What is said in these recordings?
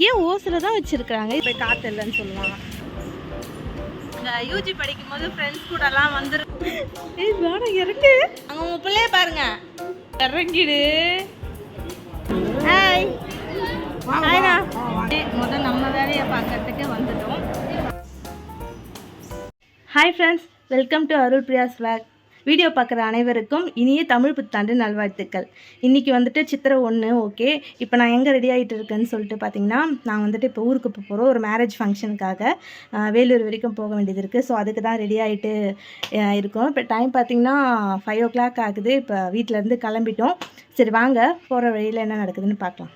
இங்கேயே ஓசில் தான் வச்சுருக்குறாங்க. இப்போ காற்று இல்லைன்னு சொல்லுவாங்க. யூஜி படிக்கும் போது ஃப்ரெண்ட்ஸ் கூடலாம் வந்துரு ஏய் வேணாம் இறங்கு. அங்கே உங்கள் பிள்ளைய பாருங்க. இறங்கிடு. ஹாய் ஹாய்டா முதல் நம்ம வேலையை பார்க்கறதுக்கு வந்துட்டோம். Hi friends welcome to Arul Priya's vlog. Video பார்க்குற அனைவருக்கும் இனிய தமிழ் புத்தாண்டு நல்வாழ்த்துக்கள். இன்றைக்கி வந்துட்டு சித்திரை ஒன்று ஓகே. இப்போ நான் எங்கே ரெடி ஆகிட்டு இருக்கேன்னு சொல்லிட்டு பார்த்தீங்கன்னா நான் வந்துட்டு இப்போ ஊருக்கு போக போகிறோம் ஒரு மேரேஜ் ஃபங்க்ஷனுக்காக வேலூர் வரைக்கும் போக வேண்டியது இருக்குது ஸோ அதுக்கு தான் ரெடி ஆகிட்டு இருக்கோம். இப்போ டைம் பார்த்தீங்கன்னா ஃபைவ் ஓ கிளாக் ஆகுது. இப்போ வீட்டிலேருந்து கிளம்பிட்டோம். சரி வாங்க. போகிற வழியில் என்ன நடக்குதுன்னு பார்க்கலாம்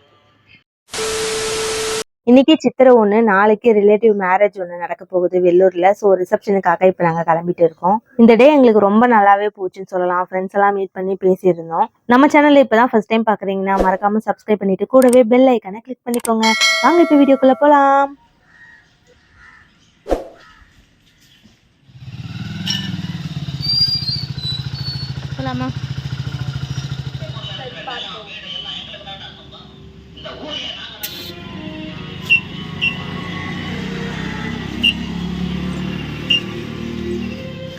இன்னைக்கு சித்திரை ஒன்று நாளைக்கு ரிலேட்டிவ் மேரேஜ் ஒன்று நடக்க போகுது வெள்ளூரில். ஸோ ரிசப்ஷனுக்காக இப்போ நாங்கள் கிளம்பிட்டு இருக்கோம். இந்த டே எங்களுக்கு ரொம்ப நல்லாவே போச்சுன்னு சொல்லலாம். ஃப்ரெண்ட்ஸ் எல்லாம் மீட் பண்ணி பேசியிருந்தோம். நம்ம சேனலில் இப்போ தான் ஃபர்ஸ்ட் டைம் பார்க்குறீங்கன்னா மறக்காம சப்ஸ்கிரைப் பண்ணிட்டு கூடவே பெல் ஐக்கானை கிளிக் பண்ணிக்கோங்க. வாங்க இப்போ வீடியோக்குள்ளே போகலாம் போகலாமா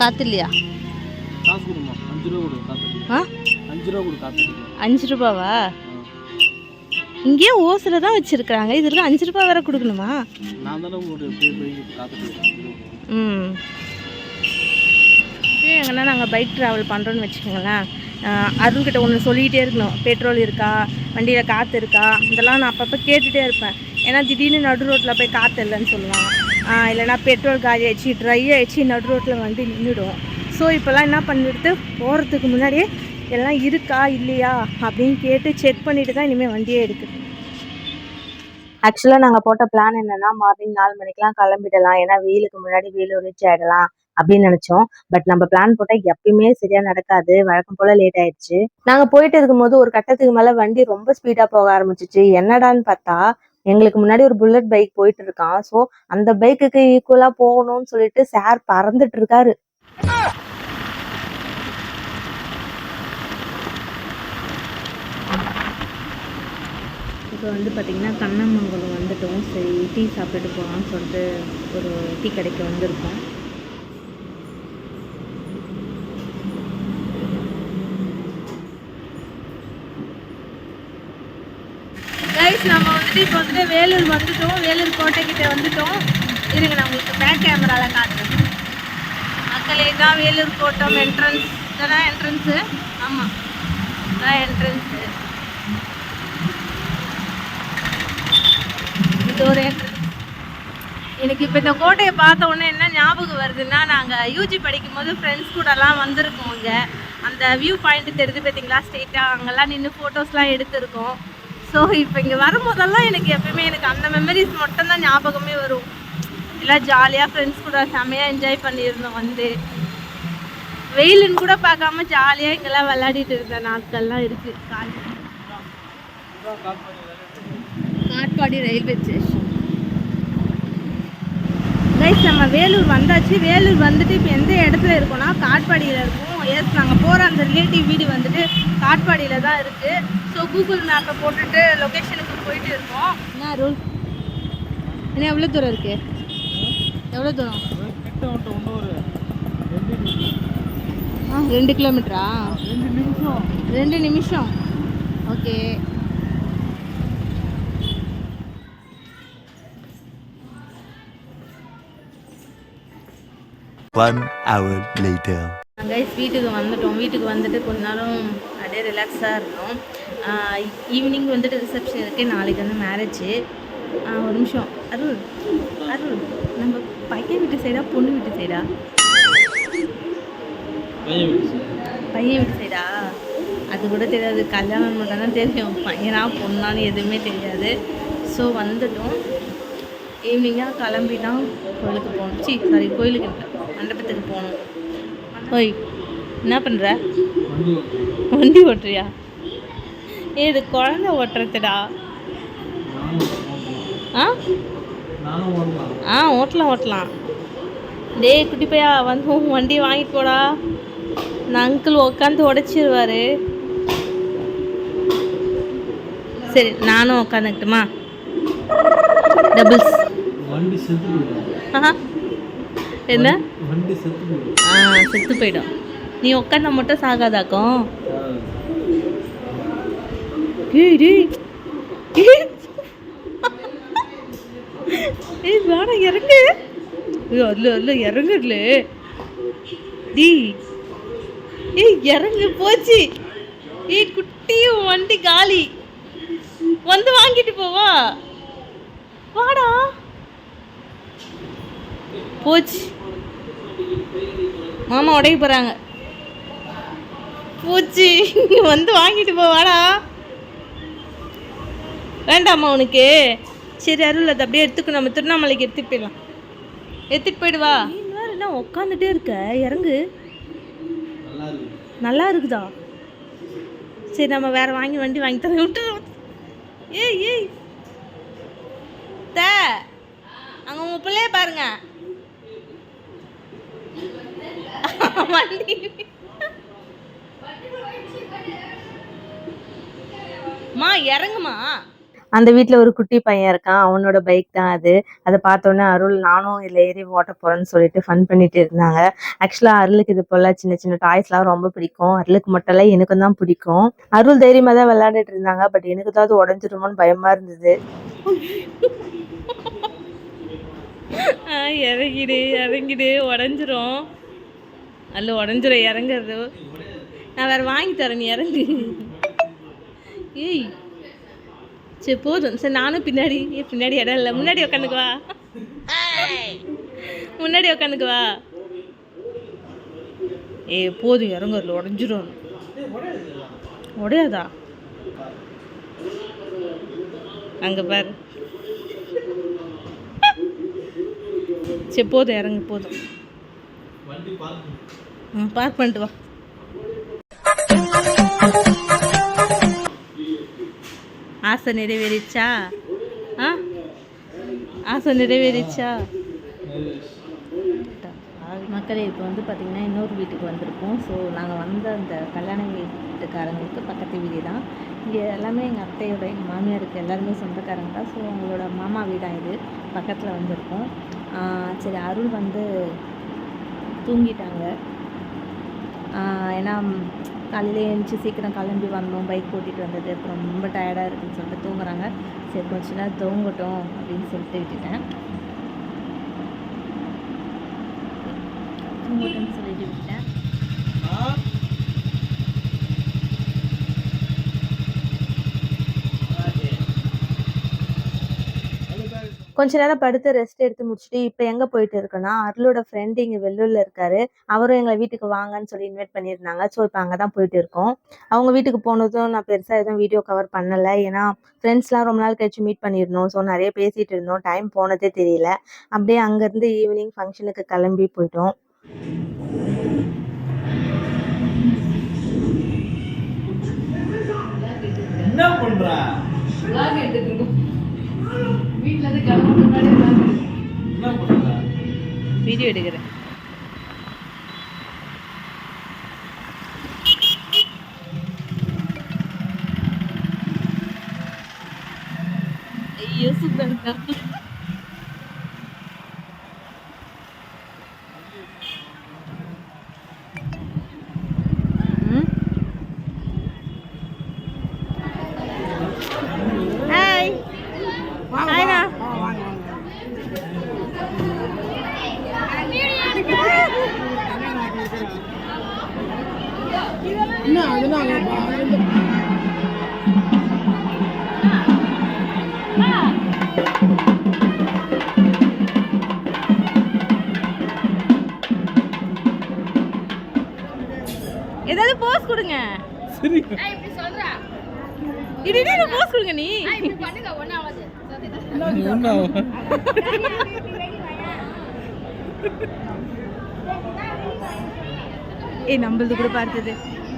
காற்று இல்லையா காசு கொடுமா. அஞ்சு ரூபா கொடு காத்துக்கு ஆ? அஞ்சு ரூபா கொடு அஞ்சு ரூபாவா? இங்கேயே ஓசில் தான் வச்சுருக்குறாங்க. இதில் அஞ்சு ரூபா வேற கொடுக்கணுமா? நான் தானே ம். இப்போயும் எங்கன்னா நாங்கள் பைக் ட்ராவல் பண்ணுறோன்னு வச்சுக்கோங்களேன். அருண்கிட்ட ஒன்று சொல்லிக்கிட்டே இருக்கணும். பெட்ரோல் இருக்கா? வண்டியில் காற்று இருக்கா? இதெல்லாம் நான் அப்பப்போ கேட்டுகிட்டே இருப்பேன். ஏன்னா திடீர்னு நடு ரோட்டில் போய் காற்று இல்லைன்னு சொல்லுவாங்க. ஆஹ் பெட்ரோல் காலி ஆயிடுச்சு ட்ரை ஆயிடுச்சு நடு ரோட்டில் வந்து நின்றுடும் ஸோ இப்போல்லாம் என்ன பண்ணிட்டு போகிறதுக்கு முன்னாடியே எல்லாம் இருக்கா இல்லையா அப்படின்னு கேட்டு செக் பண்ணிட்டு தான் இனிமேல் வண்டியே எடுக்குது ஆக்சுவலாக நாங்கள் போட்ட பிளான் என்னன்னா மார்னிங் நாலு மணிக்கெலாம் கிளம்பிடலாம். ஏன்னா வெயிலுக்கு முன்னாடி வெயில் ரீச் ஆகிடலாம் அப்படின்னு நினச்சோம். பட் நம்ம பிளான் போட்டால் எப்பயுமே சரியா நடக்காது. வழக்கம் போல் லேட் ஆயிடுச்சு. நாங்கள் போயிட்டு இருக்கும்போது ஒரு கட்டத்துக்கு மேலே வண்டி ரொம்ப ஸ்பீடாக போக ஆரம்பிச்சிச்சு. என்னடான்னு பார்த்தா எங்களுக்கு முன்னாடி ஒரு புல்லட் பைக் போயிட்டு இருக்கான் ஸோ அந்த பைக்குக்கு ஈக்குவலாக போகணும்னு சொல்லிட்டு சார் பறந்துட்டு இருக்காரு. இப்போ வந்து பார்த்திங்கன்னா கண்ணமங்கலம் வந்துட்டோம். சரி டீ சாப்பிட்டுட்டு போகலாம்னு சொல்லிட்டு ஒரு டீ கடைக்கு வந்திருக்கோம். நம்ம வந்துட்டு இப்போ வந்துட்டு வேலூர் வந்துட்டோம். வேலூர் கோட்டைக்கிட்ட வந்துட்டோம். இருங்க நான் உங்களுக்கு பேக் கேமராவில் காட்டுறேன். மக்களே தான் வேலூர் கோட்டம் என்ட்ரன்ஸ் இதான் என்ட்ரன்ஸு ஆமாம் இதான் என்ட்ரன்ஸு இது ஒரு என்ட்ரன்ஸ் எனக்கு இப்போ இந்த கோட்டையை பார்த்த உடனே என்ன ஞாபகம் வருதுன்னா நாங்கள் யூஜி படிக்கும்போது ஃப்ரெண்ட்ஸ் கூடலாம் வந்திருக்கோம் இங்கே. அந்த வியூ பாயிண்ட் தெரிஞ்சு பார்த்தீங்களா ஸ்ட்ரெயிட்டாக அங்கெல்லாம் நின்று ஃபோட்டோஸ்லாம் எடுத்திருக்கோம். ஸோ இப்போ இங்கே வரும்போதெல்லாம் எனக்கு எப்பயுமே எனக்கு அந்த மெமரிஸ் மட்டும்தான் ஞாபகமே வரும். எல்லாம் ஜாலியாக ஃப்ரெண்ட்ஸ் கூட செமையாக என்ஜாய் பண்ணியிருந்தோம் வந்து. வெயிலுன்னு கூட பார்க்காம ஜாலியாக இங்கெல்லாம் விளையாடிட்டு இருந்த நாட்கள்லாம் இருக்குது college Katpadi railway station guys நம்ம வேலூர் வந்தாச்சு. வேலூர் வந்துட்டு இப்போ எந்த இடத்துல இருக்கோம்னா காட்பாடியில் இருக்கும். எஸ் நாங்கள் போகிற அந்த ரிலேட்டிவ் வீடு வந்துட்டு காட்பாடியில் தான் இருக்குது ஸோ கூகுள் மேப்பை போட்டுட்டு லொக்கேஷனுக்கு போயிட்டு இருக்கோம். என்ன ரூல்? இன்னும் எவ்வளோ தூரம் இருக்குது எவ்வளோ தூரம்? ஆ ரெண்டு கிலோமீட்டரா? ரெண்டு நிமிஷம். ரெண்டு நிமிஷம் okay. One hour later. Guys வீட்டுக்கு வந்துட்டோம். வீட்டுக்கு வந்துட்டு கொஞ்ச நேரம் அப்படியே ரிலாக்ஸாக இருந்தோம். ஈவினிங் வந்துட்டு ரிசப்ஷன் இருக்குது நாளைக்கு வந்து மேரேஜு ஒரு நிமிஷம். அருள் அருள் நம்ம பையன் வீட்டு சைடா பொண்ணு வீட்டு சைடா பையன் வீட்டு சைடா அது கூட தெரியாது. கல்யாணம் மட்டும் தான் தெரியும். பையனா பொண்ணான்னு எதுவுமே தெரியாது. ஸோ வந்துட்டோம். ஈவினிங்காக கிளம்பி தான் கோயிலுக்கு போகணும் சி சாரி கோயிலுக்கு மண்டபத்துக்கு போகணும் ஓய் என்ன பண்ணுற வண்டி ஓட்டுறியா? ஏ இது குழந்தை ஓட்டுறதுடா. ஆ? ஆ ஓட்டலாம் ஓட்டலாம். டேய் குட்டி பையா வந்து உன் வண்டி வாங்கிட்டு போடா. இந்த அங்கிள் உட்காந்து உடச்சிருவாரு. சரி நானும் உட்காந்துக்கிட்டுமா டபுள்ஸ் என்ன? ஆ செத்து போயிடும். நீ உட்காந்தா மட்டும் சாகாதாக்கும் ஏய் டேய். ஏய். ஏய் வேணா இறங்கு. அல்ல அல்ல இறங்குல டி ஏய் இறங்கு போச்சு. ஏய் குட்டி உன் வண்டி காலி. வந்து வாங்கிட்டு போவா வாடா. போச்சு. மாமா உடைய போறாங்க. பூச்சி நீ வந்து வாங்கிட்டு போ வாடா. வேண்டாமா உனக்கு. சரி அருள் அதை அப்படியே எடுத்துக்கோ. நம்ம திருவண்ணாமலைக்கு எடுத்துட்டு போயிடலாம். எடுத்துட்டு போயிடுவா நீ வேற என்ன உட்காந்துட்டே இருக்க? இறங்கு. நல்லா இருக்கு. நல்லா இருக்குதா? சரி நம்ம வேற வாங்கி வண்டி வாங்கி தர விட்டு. ஏய் ஏய். த. அங்க உங்க பிள்ளைய பாருங்க. வண்டி. மா இறங்குமா? அந்த வீட்டில் ஒரு குட்டி பையன் இருக்கான். அவனோட பைக் தான் அது. அதை பார்த்தோன்னே அருள் நானும் இதில் ஏறி ஓட்ட போகிறேன்னு சொல்லிட்டு ஃபன் பண்ணிட்டு இருந்தாங்க. ஆக்சுவலாக அருளுக்கு இது போல் சின்ன சின்ன டாய்ஸ்லாம் ரொம்ப பிடிக்கும். அருளுக்கு மட்டும் இல்லை எனக்கும் தான் பிடிக்கும். அருள் தைரியமாக தான் விளையாண்டுட்டு இருந்தாங்க. பட் எனக்கு அது உடஞ்சிருமோன்னு பயமாக இருந்தது. இறங்கிடு இறங்கிடு. உடஞ்சிரும். அல்ல உடஞ்சிரும் இறங்குறது. நான் வேற வாங்கி தரேன் இறங்கு. ஏய். சரி போதும். சரி நானும் பின்னாடி ஏ பின்னாடி இடம் இல்லை. முன்னாடி உட்காந்துக்கு வா. முன்னாடி உட்காந்துக்கு வா. ஏ போதும் இறங்குறதுல உடஞ்சிரும். உடையாதா? அங்கே பாரு. சரி போதும் இறங்கு போதும். ம் பார்க் பண்ணிட்டு வா. ஆசை நிறைவேறிச்சா? ஆ? ஆசை நிறைவேறிச்சா? மக்களே இப்போ வந்து பார்த்திங்கன்னா இன்னொரு வீட்டுக்கு வந்திருக்கோம். ஸோ நாங்கள் வந்த அந்த கல்யாண வீட்டுக்காரங்களுக்கு பக்கத்து வீடு தான். இங்கே எல்லாமே எங்கள் அத்தையோட எங்கள் மாமியாருக்கு எல்லாருமே சொந்தக்காரங்க தான். ஸோ அவங்களோட மாமா வீடாக இது. பக்கத்தில் வந்திருக்கோம். சரி அருள் வந்து தூங்கிட்டாங்க. ஏன்னா காலையில் எழுந்துச்சி சீக்கிரம் கிளம்பி வரணும் பைக் ஓட்டிகிட்டு வந்தது. அப்புறம் ரொம்ப டயர்டாக இருக்குதுன்னு சொல்லிட்டு தூங்குறாங்க. சரி கொஞ்ச நேரம் தூங்கட்டும் அப்படின்னு சொல்லிட்டு விட்டுட்டேன். தூங்கட்டும்னு சொல்லிட்டு விட்டுட்டேன். கொஞ்ச நேரம் படுத்து ரெஸ்ட் எடுத்து முடிச்சுட்டு இப்போ எங்கே போயிட்டு இருக்கோன்னா அருளோட ஃப்ரெண்டு இங்கே வெள்ளூரில் இருக்காரு. அவரும் எங்களை வீட்டுக்கு வாங்கன்னு சொல்லி இன்வைட் பண்ணியிருந்தாங்க. ஸோ இப்போ அங்கே தான் போயிட்டு இருக்கோம். அவங்க வீட்டுக்கு போனதும் நான் பெருசாக எதுவும் வீடியோ கவர் பண்ணலை. ஏன்னா ஃப்ரெண்ட்ஸ்லாம் ரொம்ப நாள் கழிச்சு மீட் பண்ணியிருந்தோம் ஸோ நிறைய பேசிகிட்டு இருந்தோம். டைம் போனதே தெரியல. அப்படியே அங்கேருந்து ஈவினிங் ஃபங்க்ஷனுக்கு கிளம்பி போயிட்டோம். என்ன பண்ற? என்ன பண்ற வீடியோ எடுக்கிறேன். ஐயோ சூப்பர் இருக்கா ஹாய் ஹாய்ண்ணா ஏதாவது போஸ் கொடுங்க. சரி இது என்ன போஸ் கொடுங்க நீ. ஒன்றும் ஏய் நம்மளது கூட பார்த்தது.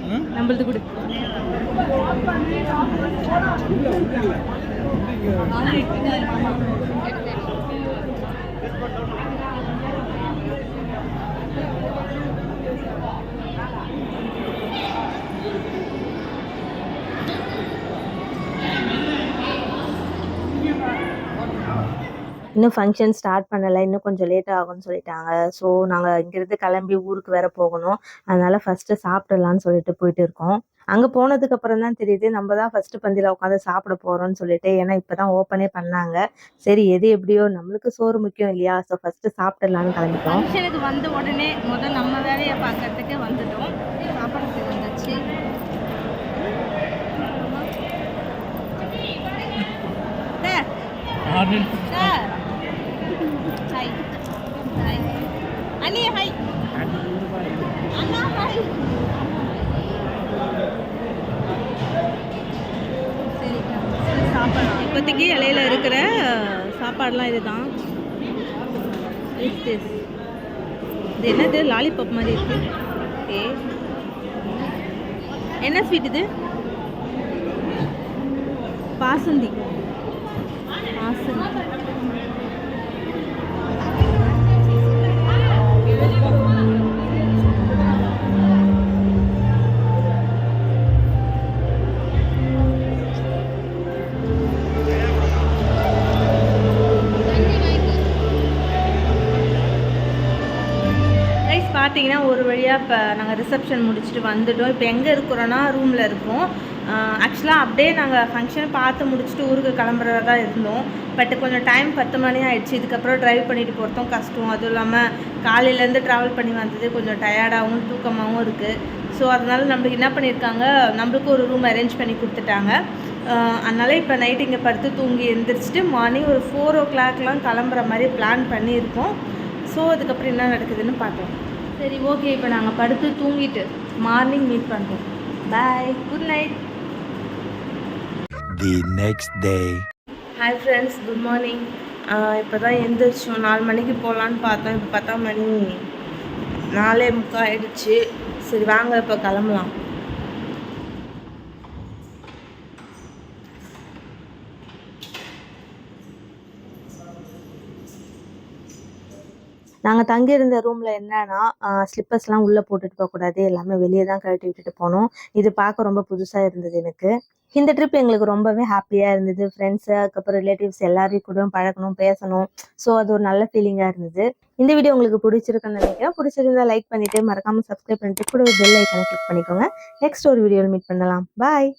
நம்மளது கொடு. ஆ இன்னும் ஃபங்க்ஷன் ஸ்டார்ட் பண்ணலை. இன்னும் கொஞ்சம் லேட் ஆகும்னு சொல்லிட்டாங்க. ஸோ நாங்கள் இங்கேருந்து கிளம்பி ஊருக்கு வேற போகணும். அதனால ஃபஸ்ட்டு சாப்பிடலான்னு சொல்லிட்டு போயிட்டு இருக்கோம். அங்கே போனதுக்கு அப்புறம் தான் தெரியுது நம்ம தான் ஃபஸ்ட்டு பந்தியில் உட்காந்து சாப்பிட போகிறோம்னு சொல்லிட்டு ஏன்னா இப்போ தான் ஓப்பனே பண்ணாங்க. சரி எது எப்படியோ நம்மளுக்கு சோறு முக்கியம் இல்லையா? ஸோ ஃபஸ்ட்டு சாப்பிடலான்னு கிளம்பிட்டோம். ஃபங்க்ஷனுக்கு வந்த உடனே முதல் நம்ம வேலையை பார்க்கறதுக்கு வந்துட்டோம். சாப்பிட்றதுக்கு வந்துச்சு. சார் ஹாய் ஹாய் அண்ணி ஹாய் அண்ணா ஹாய் சரி சாப்பாடு இப்போதைக்கு இலையில இருக்கிற சாப்பாடுலாம் இதுதான். இது என்னது? லாலிபாப் மாதிரி இருக்கு. ஓகே என்ன ஸ்வீட் இது? பாசந்தி. இப்போ நாங்கள் ரிசப்ஷன் முடிச்சுட்டு வந்துட்டோம். இப்போ எங்கே இருக்கிறோன்னா ரூமில் இருக்கோம். ஆக்சுவலாக அப்படியே நாங்கள் ஃபங்க்ஷன் பார்த்து முடிச்சுட்டு ஊருக்கு கிளம்புறதா தான் இருந்தோம். பட் கொஞ்சம் டைம் பத்து மணி ஆயிடுச்சு. இதுக்கப்புறம் ட்ரைவ் பண்ணிட்டு போகிறதும் கஷ்டம். அதுவும் இல்லாமல் காலையிலேருந்து ட்ராவல் பண்ணி வந்தது கொஞ்சம் டயர்டாகவும் தூக்கமாகவும் இருக்குது ஸோ அதனால் நம்மளுக்கு என்ன பண்ணியிருக்காங்க நம்மளுக்கு ஒரு ரூம் அரேஞ்ச் பண்ணி கொடுத்துட்டாங்க. அதனால் இப்போ நைட் இங்கே படுத்து தூங்கி எழுந்திரிச்சிட்டு மார்னிங் ஒரு ஃபோர் ஓ கிளாக்லாம் கிளம்புற மாதிரி பிளான் பண்ணியிருக்கோம். ஸோ அதுக்கப்புறம் என்ன நடக்குதுன்னு பார்க்கலாம். சரி ஓகே இப்போ நாங்கள் படுத்து தூங்கிட்டு மார்னிங் மீட் பண்ணுறோம் bye good night The next day. Hi friends good morning இப்போ தான் எந்திரிச்சோம். நாலு மணிக்கு போகலான்னு பார்த்தோம். இப்போ பத்தா மணி. நாலே முக்கால் ஆயிடுச்சு. சரி வாங்க இப்போ கிளம்பலாம். நாங்கள் தங்கியிருந்த ரூமில் என்னன்னா ஸ்லிப்பர்ஸ்லாம் உள்ளே போட்டுட்டு போகக்கூடாது எல்லாமே வெளியே தான் கழட்டி விட்டுட்டு போனோம் இது பார்க்க ரொம்ப புதுசாக இருந்தது எனக்கு. இந்த ட்ரிப் எங்களுக்கு ரொம்பவே ஹாப்பியாக இருந்தது. ஃப்ரெண்ட்ஸு அதுக்கப்புறம் ரிலேட்டிவ்ஸ் எல்லாரையும் கூட பழகணும் பேசணும். ஸோ அது ஒரு நல்ல ஃபீலிங்காக இருந்தது. இந்த வீடியோ உங்களுக்கு பிடிச்சிருக்குன்னு நினைக்கிறேன். பிடிச்சிருந்தா லைக் பண்ணிட்டு மறக்காமல் சப்ஸ்கிரைப் பண்ணிட்டு கூட பெல் ஐக்கனை கிளிக் பண்ணிக்கோங்க. நெக்ஸ்ட் ஒரு வீடியோவில் மீட் பண்ணலாம். பாய்